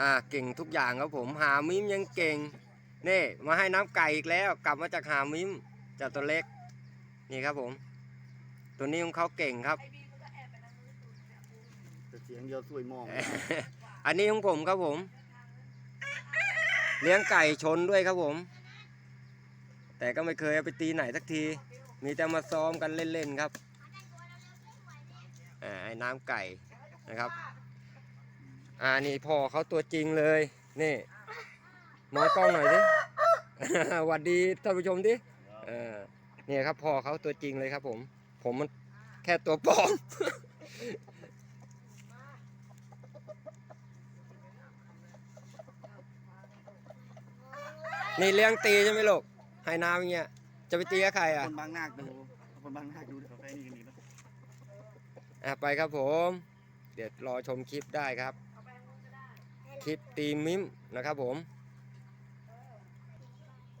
อ่าเก่งทุกอย่างครับผมหามิมยังเก่งนี่มาให้น้ำไก่อีกแล้ว กลับมาจากหามิมจากตัวเล็กนี่ครับผม ตัวนี้ของเขาเก่งครับ แต่เสียงเดียวสวยมอง อันนี้ของผมครับผม เลี้ยงไก่ชนด้วยครับผม แต่ก็ไม่เคยเอาไปตีไหนสักที มีแต่มาซ้อมกันเล่นๆครับอ่าไอ้น้ำไก่นะครับ อ่านี่พ่อเขาตัวจริงเลย นี่มองกล้องหน่อยดิหวัดดีท่านผู้ชมดิเออเนี่ยครับพ่อเขาตัวจริงเลยครับ ผม ผมมันแค่ตัวปลอมนี่เลี้ยงตีใช่ไหมลูกให้น้ำอย่างเงี้ย จะไปตีกับใครอะ คนบางนาคดู คนบางนาคดูเดี๋ยวไปนี่กันดีนะอะไปครับผม เดี๋ยวรอชมคลิปได้ครับ คลิปตีมิมนะครับผม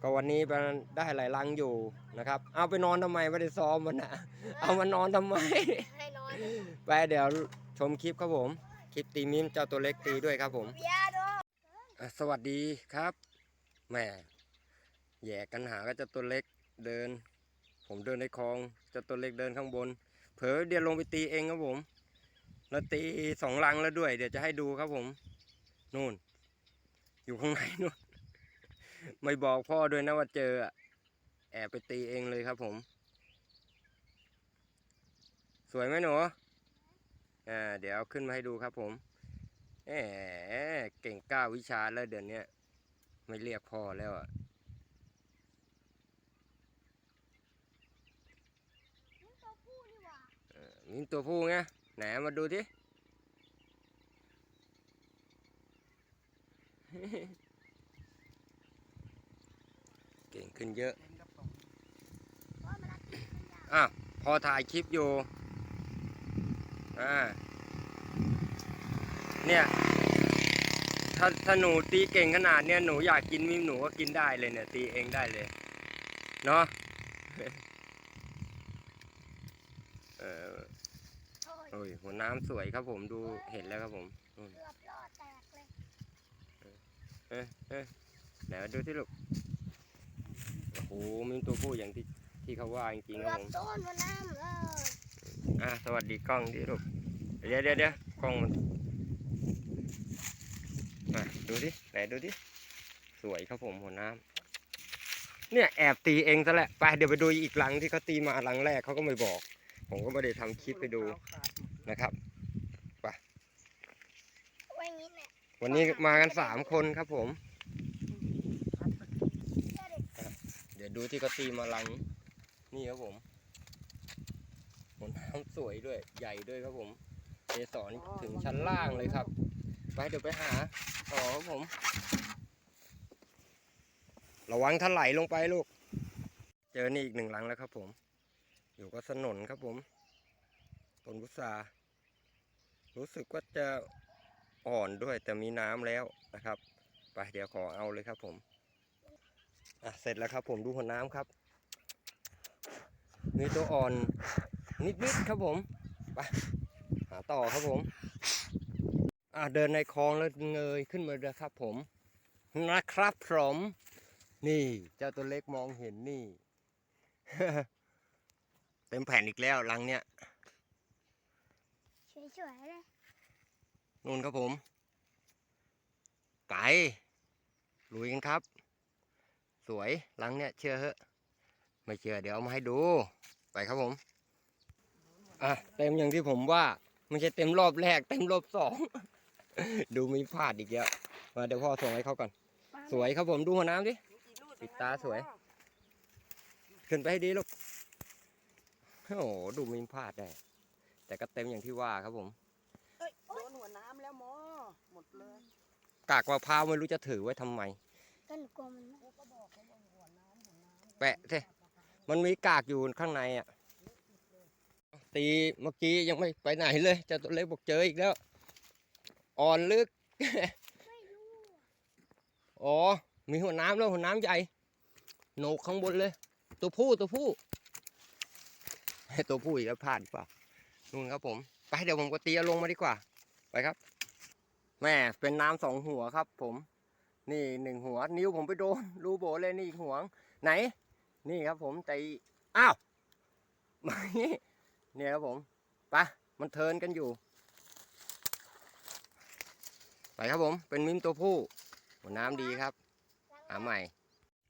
ก็วันนี้มันได้หลายลังอยู่นะครับ เอาไปนอนทำไมไม่ได้ซ้อมมันนะเอามานอนทำไมให้นอนไปเดี๋ยวชมคลิปครับผม คลิปตีมิมเจ้าตัวเล็กตีด้วยครับผมเบียร์ดูอะสวัสดีครับแหม่แย่กันหาก็จะตัวเล็กเดิน ผมเดินในคลองเจะตัวเล็กเดินข้างบน เผลอเดี๋ยวลงไปตีเองครับผมแล้วตีสองลังแล้วด้วย เดี๋ยวจะให้ดูครับผม นู่น อยู่ข้างในนู่น ไม่บอกพ่อด้วยนะว่าเจออะแอบไปตีเองเลยครับผม สวยไหมหนูอ่าเดี๋ยวเอาขึ้นมาให้ดูครับผมแหมเก่งกล้าวิชาแล้วเดี๋ยวนี้ไม่เรียกพ่อแล้วอะตัวผู้นี่หว่าเออมีตัวผู้ไงไหนเอามาดูที่ เก่งขึ้นเยอะว่ามันรักกินมันยากอะ พอถ่ายคลิปอยู่ อ่า เนี่ย ถ้าถ้าหนูตีเก่งขนาดเนี้ยหนูอยากกินมิมหนูก็กินได้เลยเนี่ย ตีเองได้เลย เนาะเออโอ้ยโอ้ยหัวน้ำสวยครับผมดูเห็นแล้วครับผมอืมเกือบรอดแตกเลย เอ๊ะเอ๊ะไหนมาดูที่ลูก โอ้โหมีตัวผู้อย่างที่ที่เขาว่าจริงๆคเกืรัอบบผมโดนมันน้ำเอออะสวัสดีกล้องดิลูก เดี๋ยวเดี๋ยวเดี๋ยวกล้องมันมาดูดิไหนดูดิ สวยครับผมหัวน้ำเนี่ยแอบตีเองซะแหละไปเดี๋ยวไปดูอีกหลังที่เขาตีมาหลังแรกเขาก็ไม่บอก ผมก็ไม่ได้ทำคลิปไปดูนะครับ ไว้อย่างงี้เนี่ย วันนี้มากันสามคนครับผม เดี๋ยวดูที่เขาตีมาลัง นี่ครับผมหัวน้ำสวยด้วย ใหญ่ด้วยครับผมเกสรถึงชั้นล่างเลยครับ ไปเดี๋ยวไปหาต่อครับผม ระวังถลายลงไปลูก เจอนี่อีกหนึ่งหลังแล้วครับผม อยู่ก็สนนครับผมต้นพุทรารู้สึกว่าจะ อ่อนด้วยแต่มีน้ำแล้วนะครับไปเดี๋ยวขอเอาเลยครับผมอะเสร็จแล้วครับผมดูหัวน้ำครับ มีตัวอ่อนนิดๆครับผมไปหาต่อครับผมอะเดินในคลองแล้วเงยขึ้นมาเลยครับผมนะครับผมนี่เจ้าตัวเล็กมองเห็นนี่ เต็มแผ่นอีกแล้วลังเนี้ยสวยๆเลย นู่นครับผม ไก่ลุยกันครับ สวยหลังเนี่ยเชื่อเหอะ ไม่เชื่อเดี๋ยวเอามาให้ดู ไปครับผม อะเต็มอย่างที่ผมว่าไม่ใช่เต็มรอบแรก เต็มรอบสอง ดูมีพลาดอีกเยอะมาเดี๋ยวพ่อส่งให้เขาก่อน สวยครับผมดูหัวน้ำดิปิดตาสวย ขึ้นไปให้ดีลูก โอ้โหดูมีพลาดได้แต่ก็เต็มอย่างที่ว่าครับผม แล้วหมอหมดเลยกากมะพร้าวไม่รู้จะถือไว้ทำไม ก็หนูกลัวมันกูก็บอกเขาว่าหัวน้ำหัวน้ำแปะสิมันมีกากอยู่ข้างในอะ ตีเมื่อกี้ยังไม่ไปไหนเลยเจ้าตัวเล็กบอกเจออีกแล้ว อ่อนลึกไม่รู้อ๋อ มีหัวน้ำแล้วหัวน้ำใหญ่โหนกข้างบนเลย ตัวผู้ตัวผู้ ตัวผู้อีกแล้วพลาดหรือเปล่านู่นครับผม ไปเดี๋ยวผมก็ตีเอาลงมาดีกว่า ไปครับ แม่เป็นน้ำสองหัวครับ ผม นี่หนึ่งหัว นิ้วผมไปโดนรูโบเลยนี่อีกหัวไหน นี่ครับ ผมแต่อ้าวมานี่เนี่ยครับผมไปะมันเทินกันอยู่ไปครับผม เป็นมิมตัวผู้หัวน้ำดีครับหาใหม่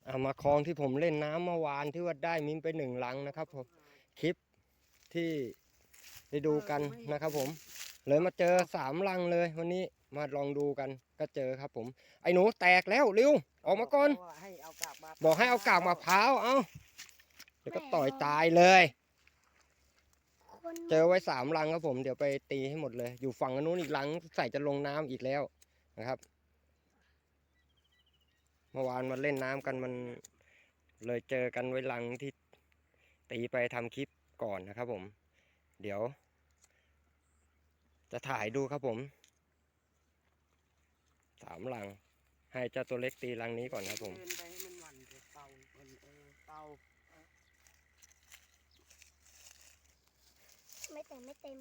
เอามาคลองที่ผมเล่นน้ำเมื่อวานที่ว่าได้มิมไปหนึ่งลังนะครับผมคลิปที่ได้ดูกันนะครับผม เลยมาเจอสามลังเลยวันนี้ มาลองดูกันก็เจอครับ ผม ไอ้หนูแตกแล้วเร็วออกมาก่อน ให้เอากากมาบอกให้เอากากมะพร้าวเอาเดี๋ยวก็ต่อยตายเลยคนเจอไว้สามลังครับผม เดี๋ยวไปตีให้หมดเลย อยู่ฝั่งนู้นอีกลังใส่จะลงน้ำอีกแล้วนะครับ เมื่อวานมาเล่นน้ำกันมัน เลยเจอกันไว้ลังที่ตีไปทำคลิปก่อนนะครับผม เดี๋ยว จะถ่ายดูครับผม สามลัง ให้เจ้าตัวเล็กตีลังนี้ก่อนครับผม เดินไปให้มันหวั่นเดี๋ยวเตามันเออเตาไม่เต็มไม่เต็ม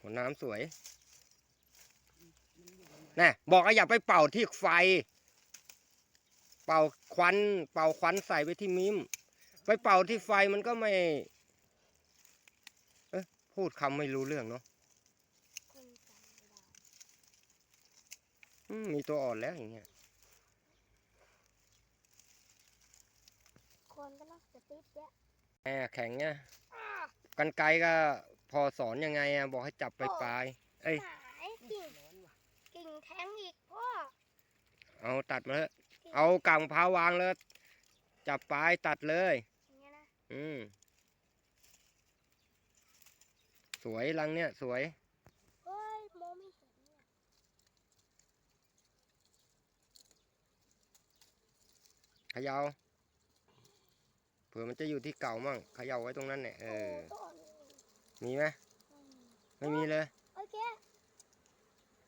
หัวน้ำสวย มันอยู่ตรงไหนนะบอกว่าอย่าไปเป่าที่ไฟ เป่าควัน เป่าควันใส่ไปที่มิม ไปเป่าที่ไฟมันก็ไม่ เอ๊ะพูดคำไม่รู้เรื่องเนาะ คนจำไม่ได้ อื มมีตัวอ่อนแล้วอย่างเงี้ยคนก็ต้องสติ๊กเยอะแหมแข็งเนี่ยกันไกลก็พอสอนยังไงอะบอกให้จับไปปลายเอ้ย หายกิ่งร้อนว่ะกิ่งแทงอีกพ่อเอาตัดมาเถอะเอากางมะพร้าววางเลยจับปลายตัดเลย อย่างเงี้ยนะ อืม สวยรังเนี่ย สวย เฮ้ยมองไม่เห็นเนี่ย เขยาเผื่อมันจะอยู่ที่เก่ามั่งเขย่าไว้ตรงนั้นเนี่ยเออโต้นมีไหมอืมไม่มีเลยโอเค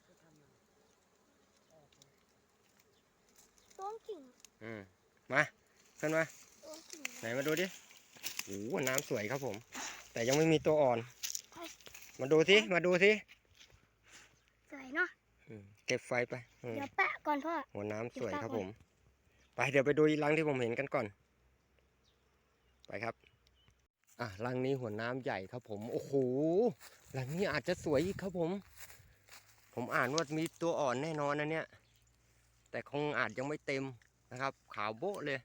จะทำอะไรออกเลยต้นกิ่งอืมมาขึ้นมาต้นกิ่งไหนมาดูดิโอ้โหน้ำสวยครับผม แต่ยังไม่มีตัวอ่อน มาดูสิมาดูสิสวยเนาะอืมเก็บไฟไปอืมเดี๋ยวแปะก่อนพ่อหัวน้ำสวยเดี๋ยวครับตั้งผไว้ม ไปเดี๋ยวไปดูอีรังที่ผมเห็นกันก่อน ไปครับ อะรังนี้หัวน้ำใหญ่ครับผม โอ้โหรังนี้อาจจะสวยอีกครับผม ผมอ่านว่ามีตัวอ่อนแน่นอนนะเนี่ย แต่คงอาจยังไม่เต็มนะครับ ขาวโบ๊ะเลย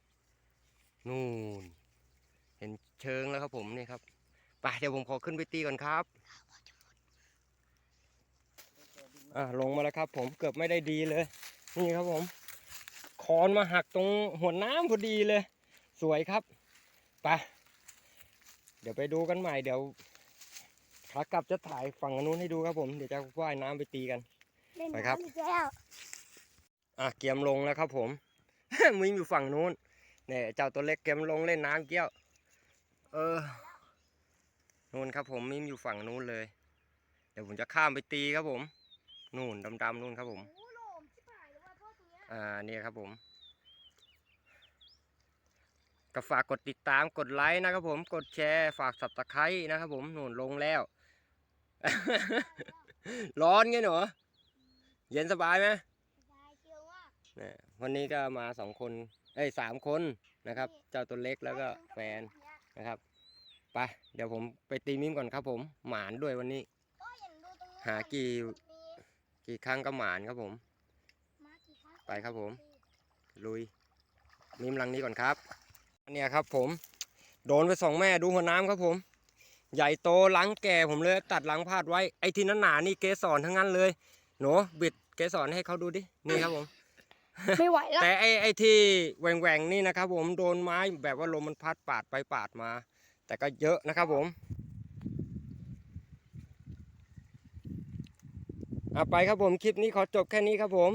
นู่น เห็นเชิงแล้วครับผมนี่ครับ ไปเดี๋ยวผมขอขึ้นไปตีก่อนครับอะลงมาแล้วครับผมเกือบไม่ได้ดีเลย นี่ครับผม อนมาหักตรงหัวน้ำพอดีเลย สวยครับไปเดี๋ยวไปดูกันใหม่เดี๋ยวขากลับจะถ่ายฝั่งอนนู้นให้ดูครับผม เดี๋ยวจะว่ายน้ำไปตีกันเล่นไปครับน้ำอีกแล้วอะเกียมลงแล้วครับผมมิงอยู่ฝั่งนู้นเนี่ยเจ้าตัวเล็กเกียมลงเล่นน้ำเกี้ยว เออนู่นครับผมมิมอยู่ฝั่งนู้นเลย เดี๋ยวผมจะข้ามไปตีครับผม นู่นดำๆนู่นครับผม อตรงเนี้ยอ่าเนี่ยครับผมก็ฝากกดติดตามกดไลค์นะครับผมกดแชร์ฝากสับตะไคร้นะครับผมนู่นลงแล้ว ร้อนไงหนูเย็นสบายไหมสบายเชียวว่าเนี่ยวันนี้ก็มาสองคนเอ้ยสามคนนะครับ เจ้าตัวเล็กแล้วก็แฟนนะครับไปเดี๋ยวผมไปตีมิมก่อนครับผม หมานด้วยวันนี้ก็เห็นดูตรงนู้นหากี่มีกี่ครั้งก็หมานครับผมมากี่ครั้ง ไปครับผม ลุยมิมลังนี้ก่อนครับเนี่ยครับผม โดนไปสองแม่ดูหัวน้ำครับผม ใหญ่โตหลังแก่ผมเลย ตัดหลังพาดไว้ไอ้ที่นั้นหนานี่เกสรทั้งนั้นเลยหนูบิดเกสรให้เขาดูดินี่ครับผมไม่ไหวแล้วแต่ไอ้ไอ้ที่แหว่งๆนี่นะครับผมโดนไม้แบบว่าลมมันพัดปาดไปปาดมา แต่ก็เยอะนะครับผมเอาไปครับผมคลิปนี้ขอจบแค่นี้ครับผม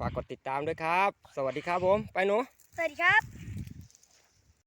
ฝากกดติดตามด้วยครับ สวัสดีครับผม ไปหนู สวัสดีครับ